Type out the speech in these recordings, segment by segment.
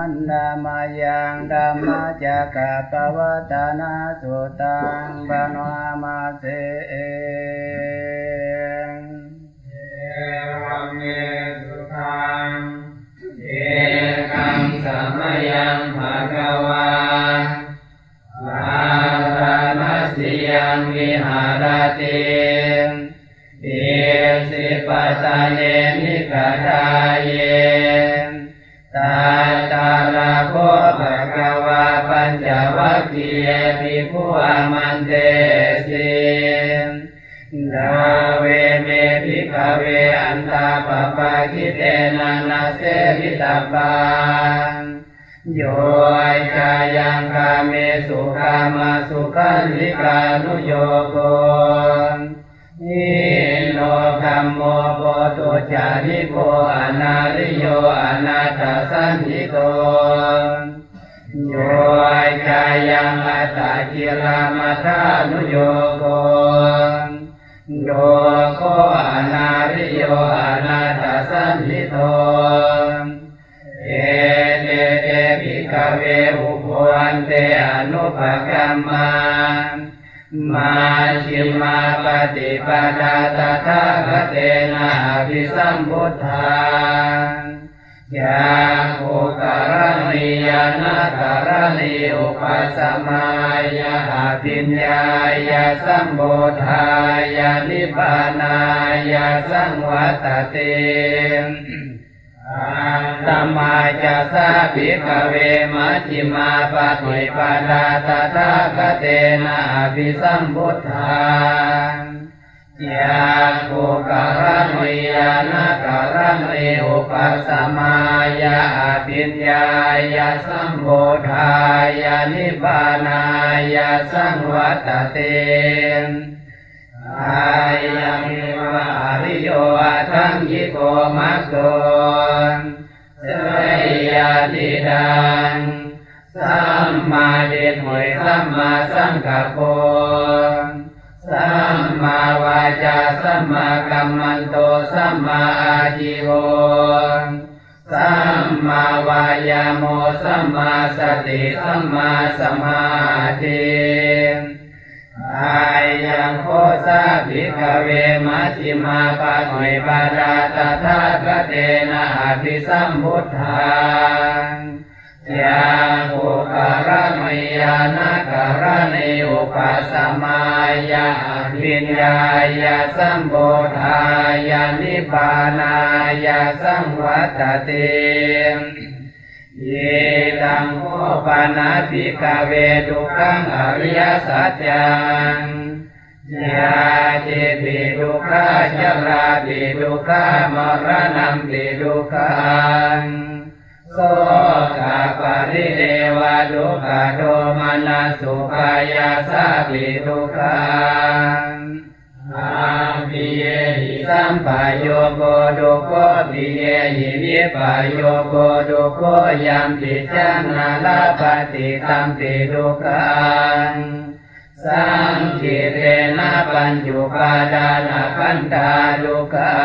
ันดามายังดัมมะจักะกวัตนาสุตังบานวามาเสเองเอวังเมสุขังเอกังสัมยังภะคะวาลาธานัสสิยังวิหารติเอสิปะตะเนมิกะทาเยตาตา โคภะคะวาปัญจวัคคียภิกขุอามันเตสิดาเวเมภิกเวอันตาปปะคิเตนะนาเสวิตาปังโยจายังกาเมสุขามาสุขันลิกานุโยโกนิ โนธัมโมโปตุจาริโกอนาริโยอนาตสันติโตโยจายังอัตตากิลามัทานุโยโกโยโคอนาริโยอนาตสันติโตเอเตเตภิกขเวอุปวันเตอนุปกัมมา มาชิมาปฏิปทาตถาคเตนะภิสัมพุทธายาโภการณิยานาการณิอุปสมัยยาปิญญายาสัมโบธายานิพพานายาสังวัตเต ธรรมาจะสาภิกขเวมัชฌิมาปฏิปทาตถาคเตนะอภิสัมพุทธายาโกการณิยานาการณิอุปสมายาปิญญายาสัมโบธายานิบานายาสังวัตเต อายังวะอริโยทังยิโกมัคโกเสยยาติดังสัมมาเดชหวยสัมมาสังกัปโปสัมมาวาจาสัมมากัมมันโตสัมมาอาชีโวสัมมาวายาโมสัมมาสติสัมมาสมาธิ อายังโคสาภิกเวมัชิมาปะหอยปาราตถาคเตนะอภิสัมพุทธายาโภการณิยานาการณิอุปสมัยาปิญญายาสัมโบธายานิบานายาสังวัตเต เยตังโอปานาติกาเวทุกังอริยสัจจังยาเจปิทุขาชราปิทุขามรณัมปิทุขังโสกาปริเดวะดุขโทมานาสุขายาสาปิทุขัง สัมปายโยโกดุโกปิเยหิวิปายโยโกดุโกยัมปิจานาลาปฏิตัมปิทุกังสังคิเรนะปัญจุปาดานาคันธาดุขั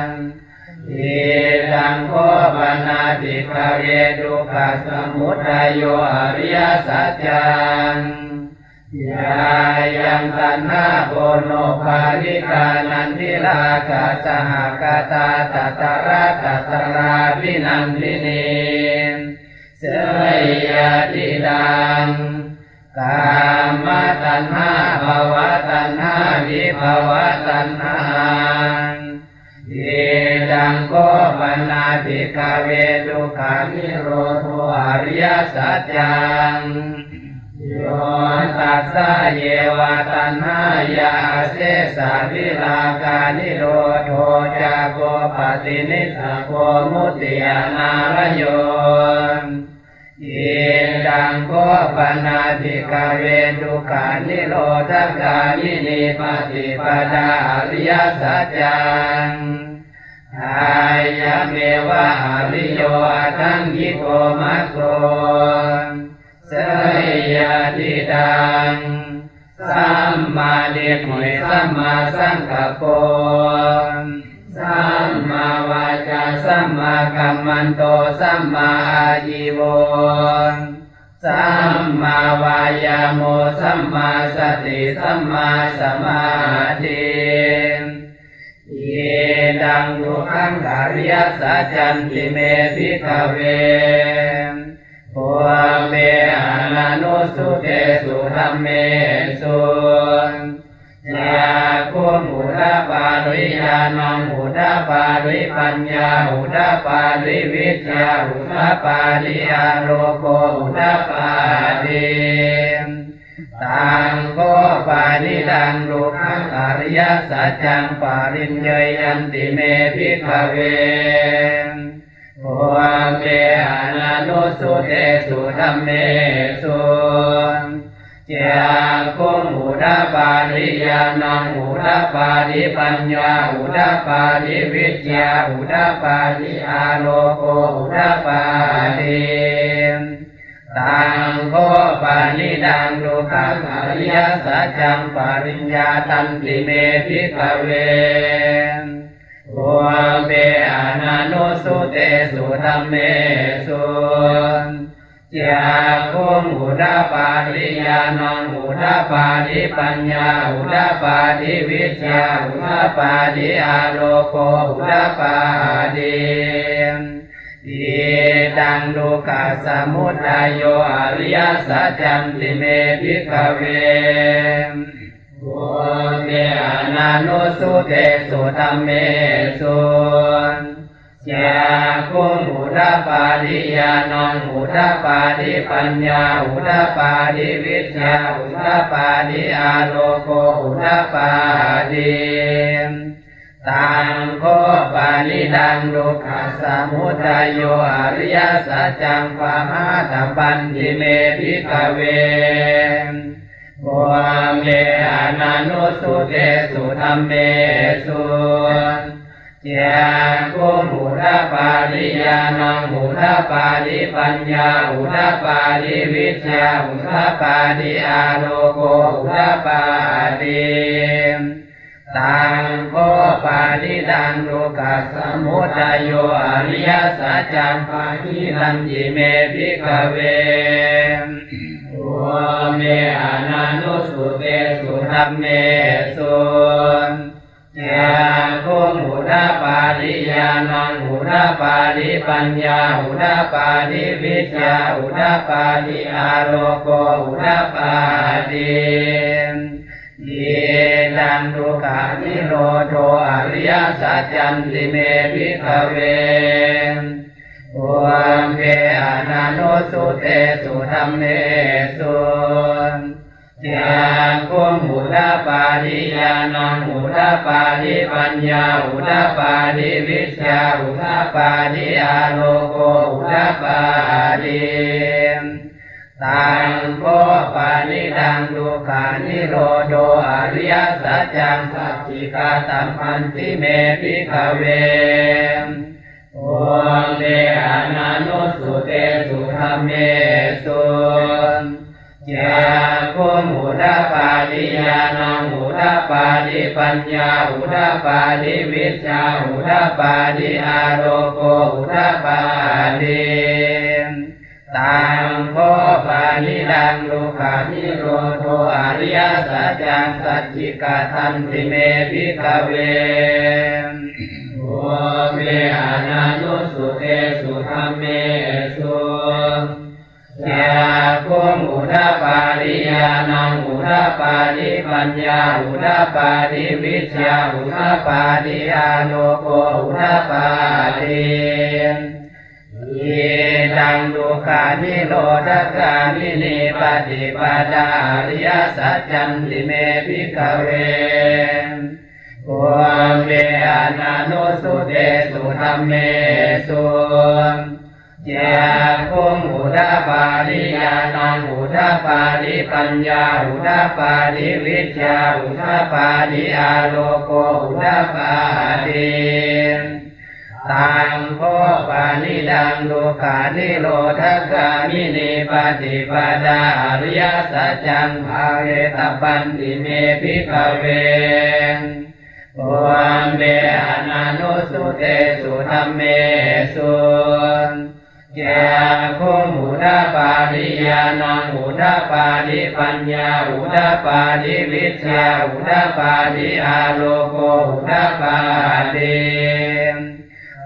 งอิรังโคปนาติภเวทุกขสมุทัยโยอริยสัจจัง ยายังตัณหาโกโนภาริกานันทิลาคาสหกตาตัตระตัตราวินันทินีเสยยาติดังกามตัณหาภาวะตัณหาวิภาวะตัณหาเยดังโกปนาติกาเวทุขานิโรธอริยสัจจัง โยตัสสะเยวะตัณหายาเสสะวิลากานิโรธจาโกปตินิสโกมุติยานารโยอิดังโกปนาติกาเวทุขานิโรธกามินิปฏิปดาอริยสัจจังอายะเมวะอริโยทังยิโกมัคโก สยยาติดังสัมมาเดชหวยสัมมาสังกปโปสัมมาวาจาสัมมากัมมันโตสัมมาอาชีโวสัมมาวายาโมสัมมาสติสัมมาสมาธิเยดังทุกขังอริยสัจจันติเมพิกเว โพเมอนานุสุเตสุธรรมเมสุยาคุมุดาปาริยานังอุดาปาริปัญญาอุดาปาริวิชาอุดาปาริอาโลโกอุดาปาริตังโกปานิดังลูขังอริยสัจจังปาริญญยันติเมพิกเว โอเมอานานุสุเตสุธรรมเมสุเจาคุมุดาปาริยานังอุดาปาริปัญญาอุดาปาริวิชยาอุดาปาริอาโลโกอุดาปาริตังโคปานิดังดุขังอริยสัจจังปริญญาตันติเมพิกเว โอเปอานานุสุเตสุธรรมเมสุจาคุมุดาปาริยานังอุดาปาริปัญญาอุดาปาริวิชยาอุดาปาริอาโลโกอุดาปาริดีดังดุกัสสมุทัยโยอริยสัจจันติเมพิกเว โอเมอนานุสุเตสุธรรมเมสุยาคุมุดาปาริยานังอุดาปาริปัญญาอุดาปาริวิชยาอุดาปาริอาโลโกอุดาปาริตังโคปานิดังดุขัสสมุทัยโยอริยสัจจังปะมาตปันติเมพิกเว โอเมอนานุสุเตสุธรรมเมสุเจาคุมุดาปาริยานังอุดาปาริปัญญาอุดาปาริวิชาอุดาปาริอาโลโกอุดาปาริตังโคปาริดังโลกัสสมุทัยโยอริยสัจจังปาหิรันยิเมพิกเว โอเมอนานุสุเตสุธรรมเมสุยาคุมุดาปาริยานังอุดาปาริปัญญาอุดาปาริวิชาอุดาปาริอาโลโกอุดาปาริเยดังทุกขานิโรโทอริยสัจจันติเมพิกเว โอเมอนานุสุเตสุธรรมเมสุจาคุมุดาปาริยานังอุดาปาริปัญญาอุดาปาริวิชาอุดาปาริอาโลโกอุดาปาริตังโคปานิดังดุขานิโรโดอริยสัจจังสัจจิกาตัมพันติเมพิกเว โอเมอนานุสุเตสุธรรมเมสุยาคุมุดาปาริยานังอุดาปาริปัญญาอุดาปาริวิชาอุดาปาริอาโรโกอุดาปาริตังโคปานิดังลูขานิโรโทอริยสัจจังสัจจิกาทันติเมพิกเว เมอานานุสุเตสุธรรมเมสุยาคุมุดาปาริยานังอุดาปาริปัญญาอุดาปาริวิชยาอุดาปาริอาโลโกอุดาปาริเยดังดุขานิโรธกานิเนปฏิปดาริยสัจจันติเมพิกเว โอเมอานานุสุเตสุธรรมเมสุเจาคุมุดาปาริยานังอุดาปาริปัญญาอุดาปาริวิชาอุดาปาริอาโลโกอุดาปาริตังโคปานิดังดุขานิโรธกามิเนปฏิปดาอริยสัจจังภาเวตปันติเมพิกเว โอมเบอนานุสุเตสุธรรมเมสุเจ้าคุมุดาปาริยานังอุดาปาริปัญญาอุดาปาริวิชาอุดาปาริอาโลโกอุดาปาริ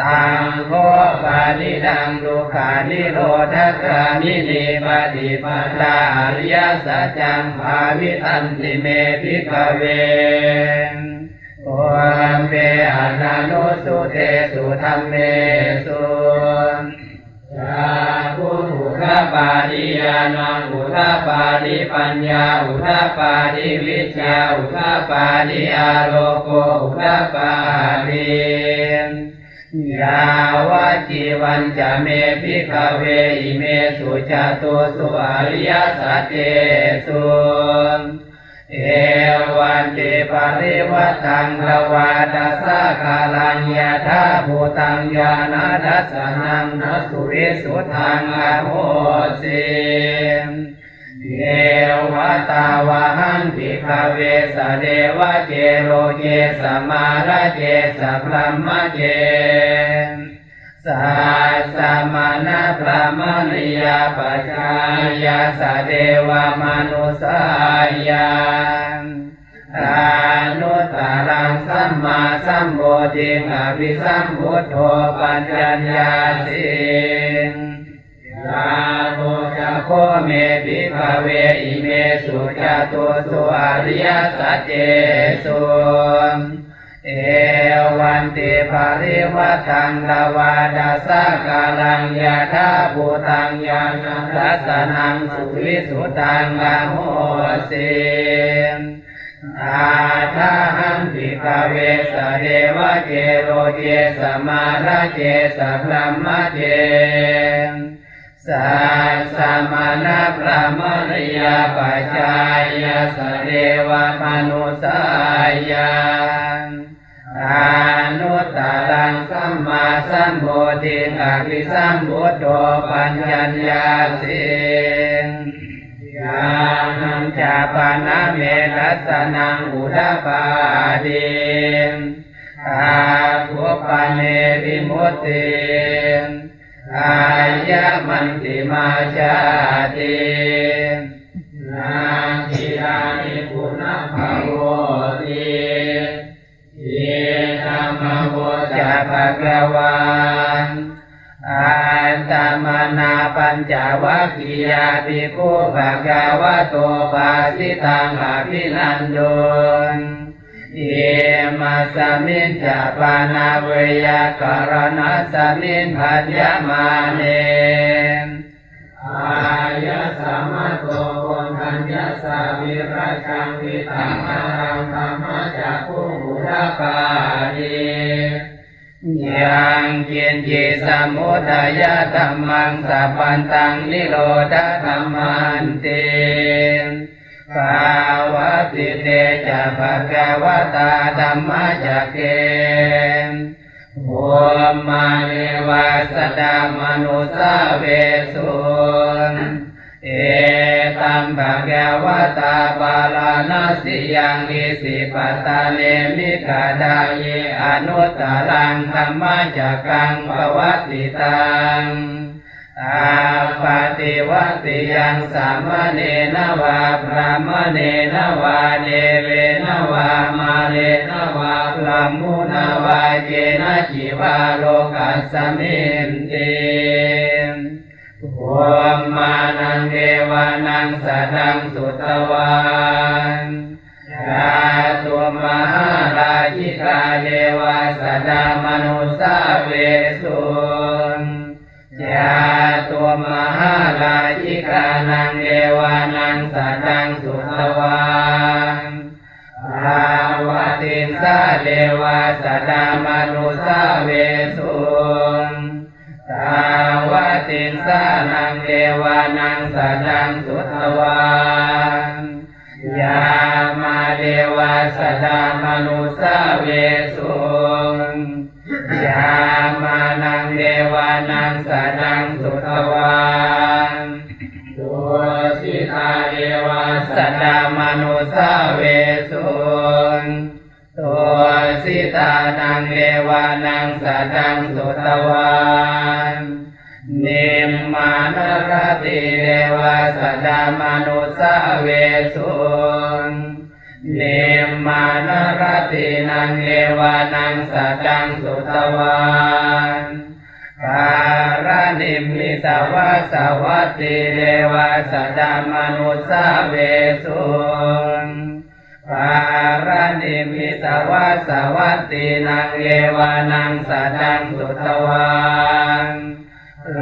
ตังโคปานิดังดุขานิโรธกานิเนปฏิปทาอริยสัจจังภาวิตันติเมพิกเว โอเปอานานุสุเตสุธรรมเมสุชาคุอุทปาริยานังอุทปาริปัญญาอุทปาริวิชาอุทปาริอาโลโกอุทปาริยาวะจีวันจะเมพิกเวอิเมสุจตุสุอริยสัจเจสุเอ วันติปริวัตังภวาตัสสะกาลังยะธาภูตังญาณทัสสะนังนัสุริสุทังอโหสิเอวตาวหังปิภเวสเดวะเจโรเจสมาระเจสพรหมเจสัสสะมานะพระมณียาปัจจายาสเดวมนุสายาานุตตรังสัมมาสัมโพธิงอภิสัมพุทโธปัญญญาสิงยาโมจะโคเมปิภเวอิเมสุจตุสุอริยสัจเจสุเอวันติภาริวัตังลาวาดาสกาลังยาธาภูตังยานังรัสนังสุวิสุตังอโหสิ อาทาหังปิกเวสเดวะเจโรเจสมาระเจสพรหมเจสัสมานะพระมริยาปัจจายาสเดวมนุสายาอนุตตรังสัมมาสัมโพธิอภิสัมพุทโธปัญญาสิงานังจาปนะเมรัสนังอุดาปาดินอาภุปเนวิมุตติอายะมันติมาชาตินาทิรานิปุณภาโวติเยธรรมโวจะภะคะวัน อันตมนาปัญจวัคคียาภิกขุภะคะวะโตภาสิตังอภินันโดนเยมาสมินจะปานาเวยากรณะสมินพัญญมาเนอายะสามาโตโกนัญญาสาวิราชังวิตังมารังธรรมจักขุหุรปานิ ยังเกียนจิสมุทัยธรรมังสัพพันตังนิโรธธรรมันเตภาวะติเตจะภะคะวะตาธรรมจักเกโหมาเนวาสดามนุสาเวสุน เอตัมภะคะวะตาบาลานาสิยังนิสิปตาเนมิกาดาเยอนุตตรังธรรมจักังปวัติตังอาปาติวัติยังสามเณนวาพระมเณนวาเนเวนวามาเลนวาพระมุนวาเจนะจิวาโลกัสสมินติ โอมานังเดวานังสดังสุตวัน มนุสเวสุงยามานังเดวานังสนังสุทวานตุสิอาเดวาสนามนุสเวสุงตุสิตานังเดวานังสนังสุทวานเนมมานรติเดวาสนามนุสเวสุง เนมมานรตินังเอวานังสัจังสุตวันการณิมิสวาสวัตติเดวาสดามนุสาเวสุงปารณิมิสวาสวัตตินังเยวานังสัจังสุตวัน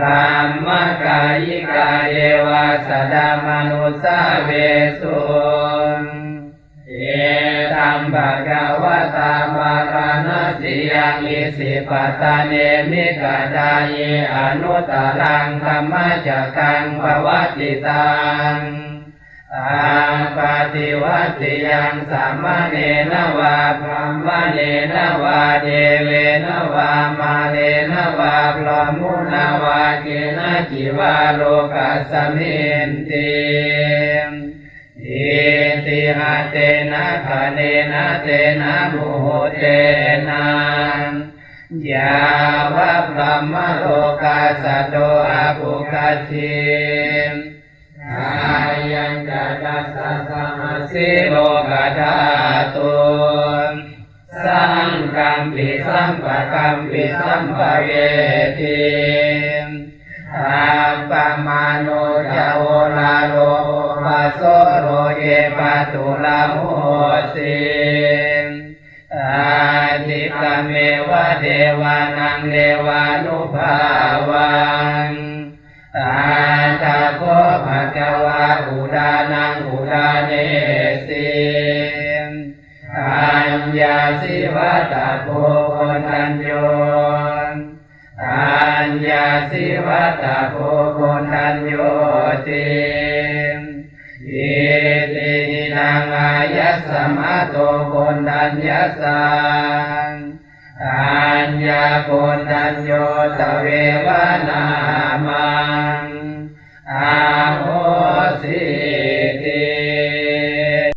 รามกายิกาเยวาสดามนุสาเวสุง เอตัมภะกวตาบารณสียังอิสิปตาเนมิกาดาเยอนุตตรังธรรมจักังภวัติตังอาปาติวัติยังสัมมาเนนวาพรหมเนนวาเดเวนวามาเลนวาพรหมุนวาเกนะจิวาโลกัสสมินติ อิติหะเตนะคะเนนะเตนะมุโหเตนะยาวะพรหมโลกัสะโตอาภุกัสสิกายังจัตตัสสะสมาสิโลกธาตุสังกัมปิสัมปะกัมปิสัมปะเวทิ อาปะมาโนจะโอลาโลภะโสโรเยปะตุลาโหสิอาทิกเมวะเดวานังเดวานุภาวังอาตาโคภะคะวะอุดานังอุดาเนสิอัญญาสิวัตาโพคนทัญโย สิวัตาโพคุทัญโยติอิตินังอายัสมะโตคุทัญญสังอัญญาโกนทัญโยตเววนามังอา